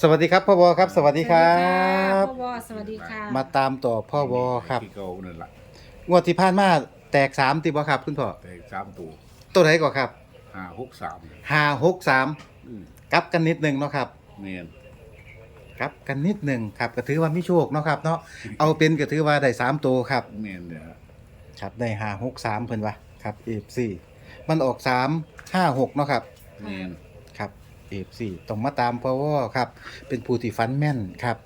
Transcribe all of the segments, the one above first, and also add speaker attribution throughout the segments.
Speaker 1: สวัสดีครับพ่อบอครับ สวัสดีครับ
Speaker 2: พ่อบอสวัสดีค่ะ
Speaker 1: มาตามต่อพ่อบอครับ
Speaker 3: ที่เก่านั่นล่ะ
Speaker 1: งวดที่ผ่านมาแตกสามติบอครับคุณพ่อ
Speaker 3: แต่สามตัว
Speaker 1: ตัวไหนก่อนครับ
Speaker 3: ห้าหกสาม
Speaker 1: ห้าหกสาม
Speaker 3: อืม
Speaker 1: กลับกันนิดหนึ่งเนาะครับ
Speaker 3: เนียน
Speaker 1: กลับกันนิดหนึ่งครับก็ถือว่ามีโชคเนาะครับเนาะเอาเป็นก็ถือว่าได้สามตัวครับ
Speaker 3: เนียนเนี่ย
Speaker 1: ครับได้ห้าหกสามเพิ่นวะครับเอฟซีมันออกสามห้าหกเนาะครับ
Speaker 3: เนียน
Speaker 1: ครับ เอฟซีต้องมาตามพ่อวอครับ เป็นผู้ที่ฟันแม่นครับ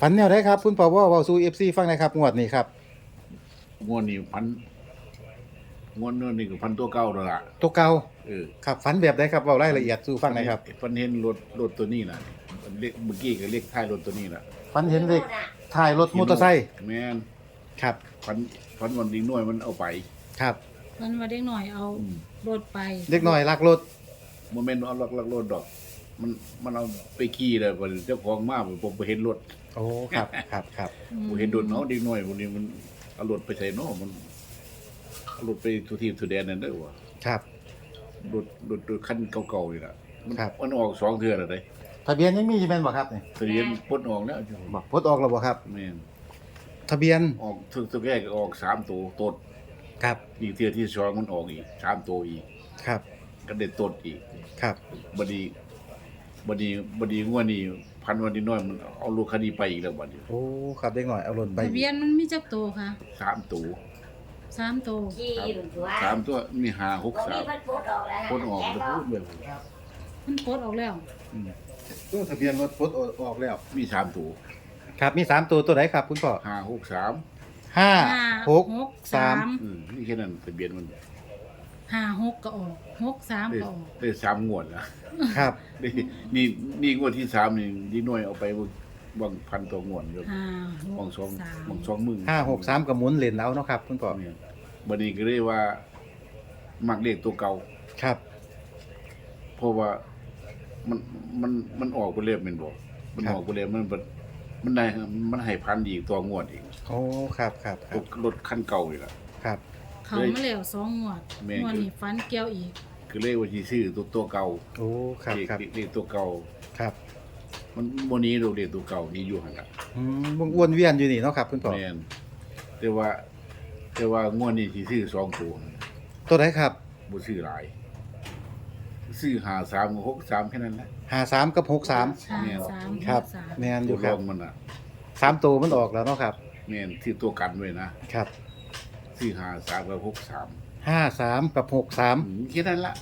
Speaker 1: ฟันแนวได้ครับ คุณพ่อวอเว้าสู่เอฟซีฟังหนะครับงวดนี้ครับ
Speaker 3: งวดนี้พันงวดนู้นนี่ก็พันตัวเก่าแล้วล่ะ
Speaker 1: ตัวเก่า
Speaker 3: เออ
Speaker 1: ครับฟันแบบใดครับเว้ารายละเอียดสู่ฟังหนะครับ
Speaker 3: พันเห็นรถรถตัวนี้น่ะเรียกเมื่อกี้ก็เรียกท้ายรถตัวนี้น่ะ
Speaker 1: ฟันเห็นเด็กถ่ายรถมอเตอร์ไซค์
Speaker 3: แม่น
Speaker 1: ครับ
Speaker 3: พันพันวันดีหน่วยมันเอาไป
Speaker 1: ครับ
Speaker 2: มันมาเด็กหน่อยเอา
Speaker 3: อืม
Speaker 2: รถไป
Speaker 1: เด็กน้อยลักรถ
Speaker 3: โมเมนต์เอาลักลักรถดอก มันมันเอาไปขี่เลยพอเจ้าของมาผมไปเห็นรถ
Speaker 1: โอ้ครับครับครับ
Speaker 3: ผมเห็นรถเนาะดีหน่วยวันนี้มันเอารถไปใส่เนาะมันเอารถไปทุทีมทุแดนนั่นเด้อวะ
Speaker 1: ครับ
Speaker 3: รถรถรถคันเก่าๆนี่ล่ะมัน
Speaker 1: ครับ
Speaker 3: มันออกสองเทื่อแล้วเด้
Speaker 1: ทะเบียนยังมีอยู่แม่นบ่ครับนี่
Speaker 3: ทะเบียนปลดออกแล้ว
Speaker 1: บอกพดออกแล้วบ่ครับ
Speaker 3: แม่น
Speaker 1: ทะเบียน
Speaker 3: ออกทุกทุกแรกก็ออกสามตัวตด
Speaker 1: ครับ
Speaker 3: อีกเทื่อที่สองมันออกอีกสามตัวอีก
Speaker 1: ครับ
Speaker 3: ก็ได้ตดอีก
Speaker 1: ครับ
Speaker 3: บัดนี้ บัดนี้บัดนี้งวดนี้พันวันนี้น้อยมันเอาลูกคดีไปอีกแล้วบัดนี้
Speaker 1: โอ้ครับเด็กน้อยเอารถไป
Speaker 2: ทะเบียนมันมีจักโตวค่ะ
Speaker 3: สามตัว
Speaker 2: สามโตว
Speaker 4: ขี่อยู่ตัว
Speaker 3: สามตัวมีห้าหก
Speaker 4: วัน
Speaker 3: สา
Speaker 4: นี้
Speaker 3: ม
Speaker 4: มันปลดออกแล้ว
Speaker 3: ปลดออกจะพูดเลย
Speaker 2: มันโพดออกแล้ว
Speaker 3: อืม
Speaker 1: ตัวทะเบียนรถพดออกแล้ว
Speaker 3: มีสามตัว
Speaker 1: ครับมีสามตัวตัวไหนครับ คุณพ่อ
Speaker 3: ห้าหกสาม
Speaker 1: ห้า
Speaker 2: ห้า
Speaker 1: หกสาม
Speaker 3: อืมนี่แค่นั้นทะเบียนมัน
Speaker 2: ห้าหกก็ออกหกสาม
Speaker 3: ได้
Speaker 2: ก็ออก
Speaker 3: ได้สามงวดแล้ว
Speaker 1: ครับ
Speaker 3: นี่นี่นี่งวดที่สามนี่ดีหน่วยเอาไปบางพันตัวงวดอยู่
Speaker 2: ห้าห
Speaker 3: บาง
Speaker 2: ก
Speaker 3: สอง
Speaker 2: สาม
Speaker 3: บางสองหมื่น
Speaker 1: ห้าหกสามกับหมุนเหรียญแล้วเนาะครับคุณพ่อ
Speaker 3: เนี่ยบัดนี้ก็เรียกว่า มักเลขตัวเก่า
Speaker 1: ครับ
Speaker 3: เพราะว่ามันมันมันออกไปเรื่อยเป็นบ่มันออกไปเรื่อยมันมันมันได้มันให้พันอีกตัวงวดอีก
Speaker 1: โอ้ครับครับค
Speaker 3: ร
Speaker 1: รับ
Speaker 3: ถรถคันเก่าอีกล่ะ
Speaker 1: ครับ
Speaker 2: เขามาแล้วสองงวด
Speaker 3: แม่
Speaker 2: งวดนี้ฟันเกี่ยวอีก
Speaker 3: คือเลขว่าสิซื้อตัวตัวเก่า
Speaker 1: โอ้ครับ
Speaker 3: เลข
Speaker 1: ครับ
Speaker 3: เลขตัวเก่า
Speaker 1: ครับ
Speaker 3: มันบ่หนี้เราเลขตัวเก่านี่อยู่หั่นล่ะ
Speaker 1: อืมวงวนเวียนอยู่นี่เนาะครับคุณพ่อ
Speaker 3: แม่นแต่ว่า แต่ว่างวดนี้สิซื้อสองตัว
Speaker 1: ตัวไหนครับ
Speaker 3: บ่ซื้อหลาย ซื้อหาสามกับหกสามแค่นั้นแหละ
Speaker 1: ห้าสามกับหกสาม
Speaker 2: ห้า
Speaker 3: แม่น
Speaker 2: สาม
Speaker 1: ครับ
Speaker 2: หกสาม
Speaker 1: แมนอ
Speaker 3: ตั
Speaker 1: ยู่
Speaker 3: ว
Speaker 1: ค
Speaker 3: ร
Speaker 1: รั
Speaker 3: อบงมันน่ะ
Speaker 1: สามตัวมันออกแล้วเนาะครับ
Speaker 3: แม่นที่ตัวกันไว้นะครับ ซื้อหาสามกับหกสาม
Speaker 1: ห้าสามกับหกสาม
Speaker 3: อืมแค่นั้นละ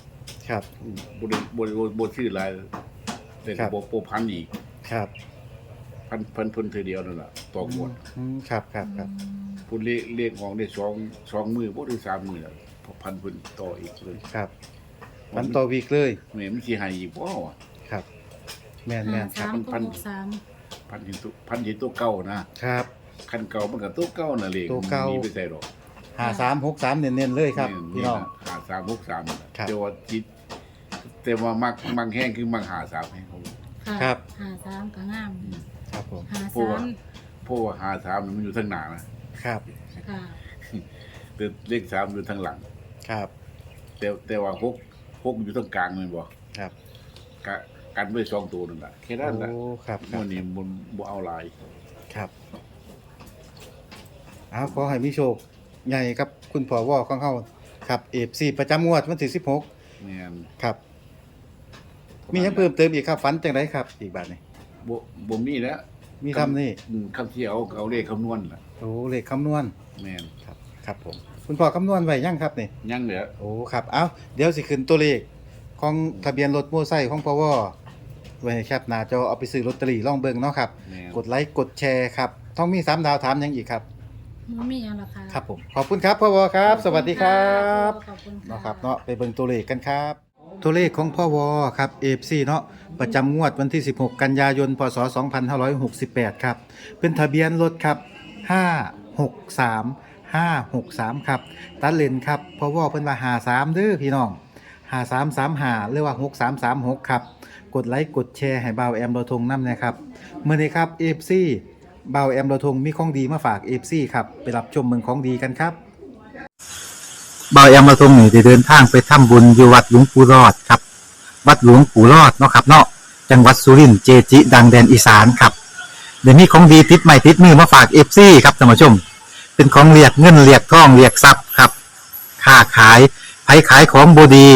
Speaker 1: ครับ
Speaker 3: อืมบ่ได้บ่ได้บ่บ่ซื้อหลายแต่
Speaker 1: ครั
Speaker 3: ก็
Speaker 1: บ
Speaker 3: บ่บ่พันอีก
Speaker 1: ครับ
Speaker 3: พันพันเพิ่นเทื่อเดียวนั่นล่ะต่องวด
Speaker 1: อืมครับครับครับ
Speaker 3: พุ่นเลขเลขของได้สองสองมื้อบ่ถึงสามมื้อแล้วพันเพิ่นต่ออีกเลย
Speaker 1: ครับมันต่อวีกเลย
Speaker 3: แม่มันสิให้อีกบ่วะ
Speaker 1: ครับ แมนแม
Speaker 2: ห้านสาม
Speaker 3: พั
Speaker 2: ก็
Speaker 3: น
Speaker 2: หกสาม
Speaker 3: พันเห็นตัวพันเห็นตัวเก่านะครับ คันเก่ามันก็ตัวเก่าน่ะเลข
Speaker 1: ตัวเก่า
Speaker 3: มีไปใส่ดอก
Speaker 1: ห้าสามหกสามเน้นๆเลยครับ
Speaker 3: นี่
Speaker 1: พี่น้อง
Speaker 3: หาสามหกสามนั่นแหละ
Speaker 1: ครับ
Speaker 3: แต่ว่าจิตแต่ว่ามักมักแห้งคือมักหาสามแห้งผมะ
Speaker 1: ครับ
Speaker 2: ห้าสามก็งาม
Speaker 1: ครับผม
Speaker 2: ห้า
Speaker 3: เพราะ
Speaker 2: สา
Speaker 3: ว่า
Speaker 2: ม
Speaker 3: เพราะว่าหาสามมันอยู่ทางหน้านะครับ
Speaker 2: ค่ะ
Speaker 3: แต่เลขสามอยู่ทางหลัง
Speaker 1: ครับ
Speaker 3: แต่แต่ว่าหกหกอยู่ตรงกลางเลยบ่
Speaker 1: ครับ
Speaker 3: กะกันไว้สองตัวนั่นแหละแค่นั้นแหละ
Speaker 1: โอ้ครับครั
Speaker 3: วั
Speaker 1: บ
Speaker 3: นนี้มันบ่เอาหลาย
Speaker 1: ครับเอาขอให้มีโชค ใหญ่ครับคุณพ่อวอของเขาครับเอฟซีประจำงวดวันที่สิบหก
Speaker 3: แม่น
Speaker 1: ครับ มีหยังเพิ่มเติมอีกครับฝันจังไดครับ อีกบาทนี้
Speaker 3: บ่บ่มีแล้ว
Speaker 1: มีทำนี่
Speaker 3: อืมคำที่เอาเอาเลขคำนวณล่ะ
Speaker 1: โอ้เลขคำนวณ
Speaker 3: แม่น
Speaker 1: ครับครับผมคุณพ่อคำนวณไว้ยังครับนี่
Speaker 3: ยังเหลือ
Speaker 1: โอ้ครับ เอาเดี๋ยวสิขึ้นตัวเลข ของทะเบียนรถมอเตอร์ไซค์ของพวไว้ให้แคปหน้าจอเอาไปซื้อลอตเตอรี่ลองเบิ่งเนาะครับ
Speaker 3: แม่น
Speaker 1: กดไลค์กดแชร์ครับต้องมีสามดาวถามหยังอีกครับ
Speaker 2: มันมีอะไรคะ
Speaker 1: ครับผม ขอบคุณครับพวครับ สวัสดีครับ
Speaker 2: ขอบคุณค่ะ
Speaker 1: เนาะครับเนาะไปเบิ่งตัวเลขกันครับ ตัวเลขของพ่อวอครับ FC เนาะประจำงวดวันที่ 16 กันยายนพศ2568 ครับ เป็นทะเบียนรถครับ 563 563 ครับ ตัดเลนครับพ่อวอเพิ่นว่า53เด้อพี่น้อง 5335หรือว่า 6336 ครับ กดไลค์กดแชร์ให้บ่าวแอมโดทงนำนะครับเมื่อนี้ครับ FC เบาแอมโดทงมีของดีมาฝาก FC ครับไปรับชมเมืองของดีกันครับเบายอมาตรงนี้ได้เดินทางไปทำบุญอยู่วัดหลวงปู่รอดครับ วัดหลวงปู่รอดเนาะครับเนาะจังหวัดสุรินทร์เจจิ ดังแดนอีสานครับเดี๋ยวนี้ของดีติดใหม่ติดมือมาฝากเอฟซีครับท่านผู้ชม เป็นของเรียกเงินเรียกทองเรียกทรัพย์ครับค้าขายไผขายของบดี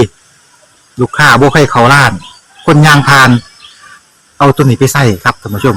Speaker 1: ลูกค้าบ่ใครเขาล้าน คนยางพาน เอาตัวนี้ไปใส่ครับท่านผู้ชม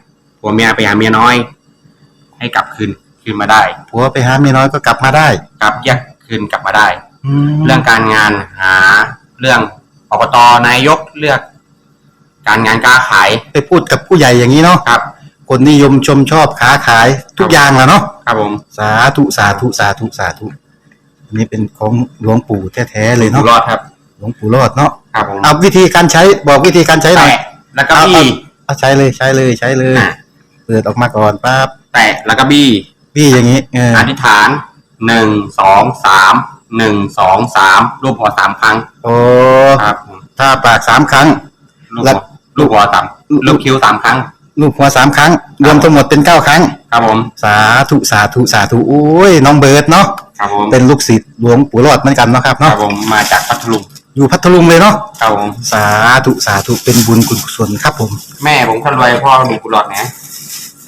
Speaker 4: ผัวเมียไปหาเมียน้อย ให้กลับคืนคืนมาได้
Speaker 1: ผัวไปหาเมียน้อยก็กลับมาได้
Speaker 4: กลับแยกคืนกลับมาได้
Speaker 1: แล้
Speaker 4: เรื่
Speaker 1: ว
Speaker 4: องการงานหาเรื่องอบตนายกเลือก การงานการขาย
Speaker 1: ไปพูดกับผู้ใหญ่อย่างนี้เนาะ
Speaker 4: ครับ
Speaker 1: คนนิยมชมชอบค้าขายทุกอย่างแหล้วเนาะ
Speaker 4: ครับผม
Speaker 1: สาธุสาธุสาธุสาธุอันนี้เป็นของหลวงปู่แท้ๆเลย
Speaker 4: อยู่
Speaker 1: เนาะ
Speaker 4: รอดครับ
Speaker 1: หลวงปู่รอดเนาะ
Speaker 4: ครับผม
Speaker 1: เอาวิธีการใช้บอกวิธีการใช้หน่อย
Speaker 4: แตะแล้วก็บี้
Speaker 1: เอาใช้เลยใช้เลยใช้เลย
Speaker 4: อะ
Speaker 1: เปิดออกมาก่อนปั๊บ
Speaker 4: แตะแล้วก็บี้
Speaker 1: พี่อย่างนี้เออ
Speaker 4: อธิษฐานหนึ่งสองสามหนึ่งสองสามรูปหัวสามครั้ง
Speaker 1: โอ้
Speaker 4: ครับผม
Speaker 1: ถ้าปากสามครั้ง
Speaker 4: ลูก
Speaker 1: แล้
Speaker 4: หั
Speaker 1: ว
Speaker 4: วลูกหัวสามลูกคิ้วสามครั้ง
Speaker 1: ลูกหัวสามครั้ง รวมทั้งหมดเป็นเก้าครั้ง
Speaker 4: ครับผม
Speaker 1: สาธุสาธุสาธุโอ้ยน้องเบิร์ดเนาะ
Speaker 4: ครับผม
Speaker 1: เป็นลูกศิษย์หลวงปู่รอดเหมือนกันเนาะครับ
Speaker 4: ครั
Speaker 1: เนาะ
Speaker 4: บผมมาจากพัทลุง
Speaker 1: อยู่พัทลุงเลยเนาะ
Speaker 4: ครับผม
Speaker 1: สาธุสาธุเป็นบุญกุศลครับผม
Speaker 4: แม่ผมคนรวยพ่อมีกุหลาบนะ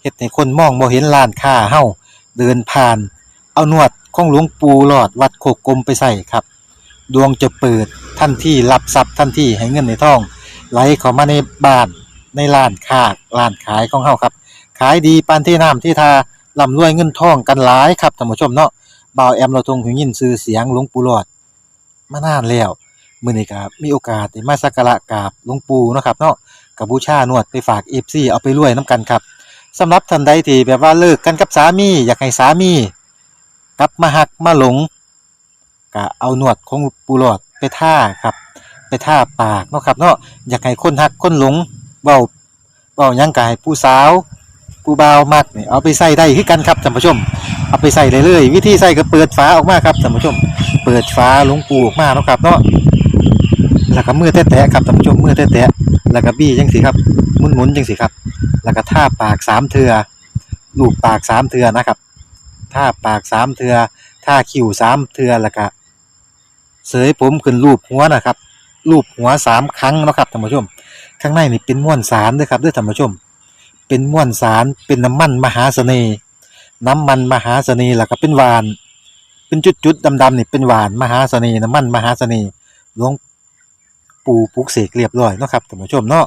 Speaker 1: เฮ็ดให้คนมองบ่เห็นร้านค้าเฮาเดินผ่าน เอานวดของหลวงปู่หลอดวัดโคกกลมไปใส่ครับ ดวงจะเปิดทันที่รับทรัพย์ทันที่ให้เงินในท้อง ไหลเข้ามาในบ้านในร้านค้าร้านขายของเฮาครับ ขายดีปานที่น้ำที่ทาร่ำรวยเงินทองกันหลายครับท่านผู้ชมเนาะบ่าวแอมเราทรงหูยินชื่อเสียงหลวงปู่หลอดมานานแล้วมื้อนี้ก็มีโอกาสได้มาสักการะกราบหลวงปู่เนาะครับเนาะกับบูชานวดไปฝาก FC เอาไปรวยนํกันครับ สำหรับท่านใดที่แบบว่าเลิกกันกับสามี อยากให้สามีกลับมาหักมาหลงก็เอาหนวดของปูหลอดไปท่าครับ ไปท่าปากเนาะครับเนาะอยากให้คนหักคนหลงเบาเบายังกายผู้สาวผู้บ่าวมักนี่เอาไปใส่ได้คือกันครับท่านผู้ชม เอาไปใส่เลยเลยวิธีใส่ก็เปิดฝาออกมาครับท่านผู้ชม เปิดฝาหลงปูออกมาเนาะครับเนาะแล้วก็มือแตะๆครับท่านผู้ชมมือแตะๆแล้วก็บี้จังสิครับ หมุนๆจังสิครับ แล้วก็ท่าปากสามเทือลูบปากสามเทือนะครับท่าปากสามเทือท่าคิ้วสามเทือแล้วก็เสยผมขึ้นรูปหัวนะครับรูปหัวสามครั้งนะครับท่านผู้ชม ข้างในนี่เป็นม้วนสารด้วยครับด้วยท่านผู้ชม เป็นม้วนสารเป็นน้ำมันมหาเสน่ห์น้ำมันมหาเสน่ห์แล้วก็เป็นหวาน เป็นจุดๆดำๆนี่เป็นหวานมหาเสน่ห์น้ำมันมหาเสน่ห์หลวงปู่ปุกเสกเรียบร้อยนะครับท่านผู้ชมเนาะ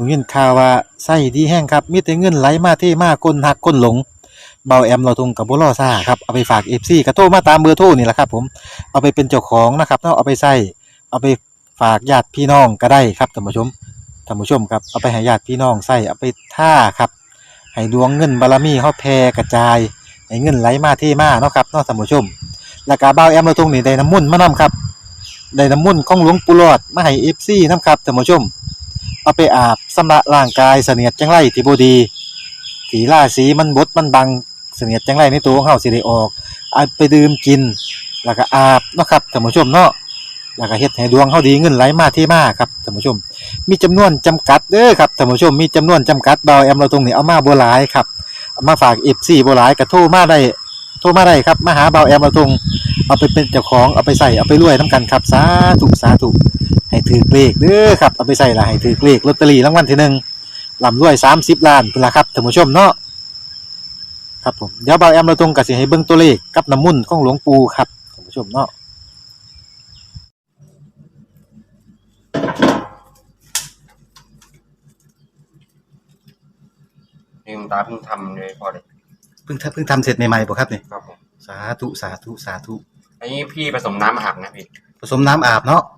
Speaker 1: ผมยินข่าวว่าไส้ดีแห้งครับ มีแต่เงินไหลมาเทมาคนหักคนหลงเบาแอมเราทงกับบุรอซ่าครับเอาไปฝากเอฟซีกระโทรมาตามเบอร์โทรนี่แหละครับผมเอาไปเป็นเจ้าของนะครับเนาะเอาไปใส่เอาไปฝากญาติพี่น้องก็ได้ครับท่านผู้ชมท่านผู้ชมครับเอาไปให้ญาติพี่น้องใส่เอาไปท่าครับให้ดวงเงินบารมีเฮาแผ่กระจายให้เงินไหลมาเทมาเนาะครับเนาะท่านผู้ชมแล้วก็บ่าแอมเราตรงนี้ได้น้ำมุ่นมานํครับได้น้ำมุ่นของหลวงปู่หลอดมาให้ FC นํครับท่านผู้ชม เอาไปอาบสำระร่างกายเสนียดจังไรที่บดีที่าศีมันบดมันบังเสนียดจังไรในตัวของเฮาสิได้ออกเอาไปดื่มกิน แล้วก็อาบเนาะครับท่านผู้ชมเนาะแล้วก็เฮ็ดให้ดวงเฮาดีเงินไหลมาเทมาครับท่านผู้ชม มีจำนวนจำกัดเด้อครับท่านผู้ชมมีจำนวนจำกัดบาแอมเราตรงนี้เอามาบ่หลายครับเอามาฝาก FC บ่หลายก็โทรมาได้โทรมาได้ครับมาหาบาแอมเราตรงเอาไปเป็นเจ้าของเอาไปใส่เอาไปรวยนํกันครับสาธุสาธุ ให้ถือเลขเด้อครับเอาไปใส่ละให้ถือเลขลอตเตอรี่รางวัลที่หนึ่งลำรวย30ล้านพุ่นล่ะครับท่านผู้ชมเนาะครับผมเดี๋ยวบ่าวแอมเราตรงก็สิให้เบิ่งตัวเลขกับน้ำมุ่นต์ของหลวงปู่ครับท่านผู้ชมเนาะ
Speaker 4: นี่คุณตาเพิ่งทำเลยพอเลย
Speaker 1: เพิ่งทำเพิ่งทำเสร็จใหม่ๆบ่ครับนี่
Speaker 4: ครับผม
Speaker 1: สาธุสาธุสาธุ
Speaker 4: อันนี้พี่ผสมน้ำอาบนะพี่
Speaker 1: ผสมน้ำอาบเนาะ
Speaker 4: ครับ